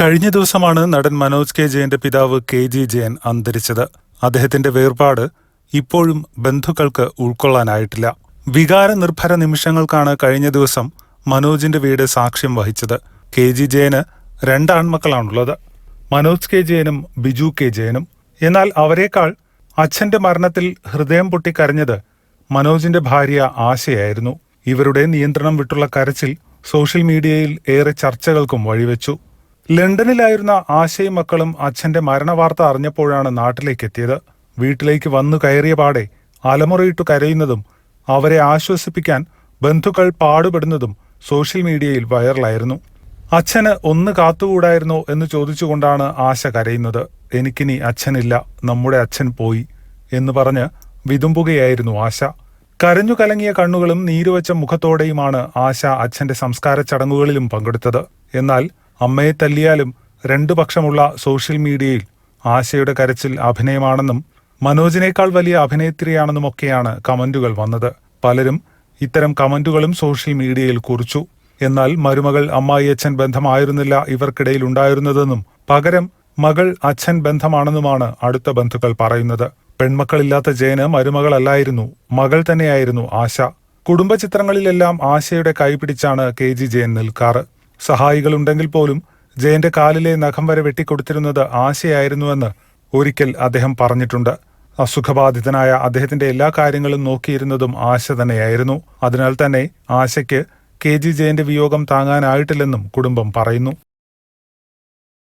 കഴിഞ്ഞ ദിവസമാണ് നടൻ മനോജ് കെ ജയന്റെ പിതാവ് കെ ജി ജയൻ അന്തരിച്ചത്. അദ്ദേഹത്തിന്റെ വേർപാട് ഇപ്പോഴും ബന്ധുക്കൾക്ക് ഉൾക്കൊള്ളാനായിട്ടില്ല. വികാര നിർഭര നിമിഷങ്ങൾക്കാണ് കഴിഞ്ഞ ദിവസം മനോജിന്റെ വീട് സാക്ഷ്യം വഹിച്ചത്. കെ ജി ജയന് രണ്ട് ആൺമക്കളാണുള്ളത്. മനോജ് കെ ജയനും ബിജു കെ ജയനും. എന്നാൽ അവരെക്കാൾ അച്ഛന്റെ മരണത്തിൽ ഹൃദയം പൊട്ടിക്കരഞ്ഞത് മനോജിന്റെ ഭാര്യ ആശയായിരുന്നു. ഇവരുടെ നിയന്ത്രണം വിട്ടുള്ള കരച്ചിൽ സോഷ്യൽ മീഡിയയിൽ ഏറെ ചർച്ചകൾക്കും വഴിവെച്ചു. ലണ്ടനിലായിരുന്ന ആശയും മക്കളും അച്ഛന്റെ മരണവാർത്ത അറിഞ്ഞപ്പോഴാണ് നാട്ടിലേക്ക് എത്തിയത് വീട്ടിലേക്ക് വന്നു കയറിയ പാടെ അലമുറയിട്ടു കരയുന്നതും അവരെ ആശ്വസിപ്പിക്കാൻ ബന്ധുക്കൾ പാടുപെടുന്നതും സോഷ്യൽ മീഡിയയിൽ വൈറലായിരുന്നു. അച്ഛന് ഒന്ന് കാത്തുകൂടായിരുന്നോ എന്ന് ചോദിച്ചുകൊണ്ടാണ് ആശ കരയുന്നത്. എനിക്കിനി അച്ഛനില്ല നമ്മുടെ അച്ഛൻ പോയി എന്ന് പറഞ്ഞ് വിതുമ്പുകയായിരുന്നു ആശ. കരഞ്ഞു കലങ്ങിയ കണ്ണുകളും നീരുവച്ച മുഖത്തോടെയുമാണ് ആശ അച്ഛന്റെ സംസ്കാര ചടങ്ങുകളിലും പങ്കെടുത്തത്. എന്നാൽ അമ്മയെ തല്ലിയാലും രണ്ടു പക്ഷമുള്ള സോഷ്യൽ മീഡിയയിൽ ആശയുടെ കരച്ചിൽ അഭിനയമാണെന്നും മനോജിനേക്കാൾ വലിയ അഭിനേത്രിയാണെന്നുമൊക്കെയാണ് കമന്റുകൾ വന്നത്. പലരും ഇത്തരം കമന്റുകളും സോഷ്യൽ മീഡിയയിൽ കുറിച്ചു. എന്നാൽ മരുമകൾ അമ്മായിയച്ഛൻ ബന്ധമായിരുന്നില്ല ഇവർക്കിടയിൽ ഉണ്ടായിരുന്നതെന്നും പകരം മകൾ അച്ഛൻ ബന്ധമാണെന്നുമാണ് അടുത്ത ബന്ധുക്കൾ പറയുന്നത്. പെൺമക്കളില്ലാത്ത ജയന് മരുമകളല്ലായിരുന്നു മകൾ തന്നെയായിരുന്നു ആശ. കുടുംബ ചിത്രങ്ങളിലെല്ലാം ആശയുടെ കൈപിടിച്ചാണ് കെ ജി ജയൻ നിൽക്കാറ്. സഹായികളുണ്ടെങ്കിൽ പോലും ജയന്റെ കാലിലെ നഖം വരെ വെട്ടിക്കൊടുത്തിരുന്നത് ആശയായിരുന്നുവെന്ന് ഒരിക്കൽ അദ്ദേഹം പറഞ്ഞിട്ടുണ്ട്. അസുഖബാധിതനായ അദ്ദേഹത്തിന്റെ എല്ലാ കാര്യങ്ങളും നോക്കിയിരുന്നതും ആശ തന്നെയായിരുന്നു. അതിനാൽ തന്നെ ആശയ്ക്ക് കെ ജി ജയന്റെ വിയോഗം താങ്ങാനായിട്ടില്ലെന്നും കുടുംബം പറയുന്നു.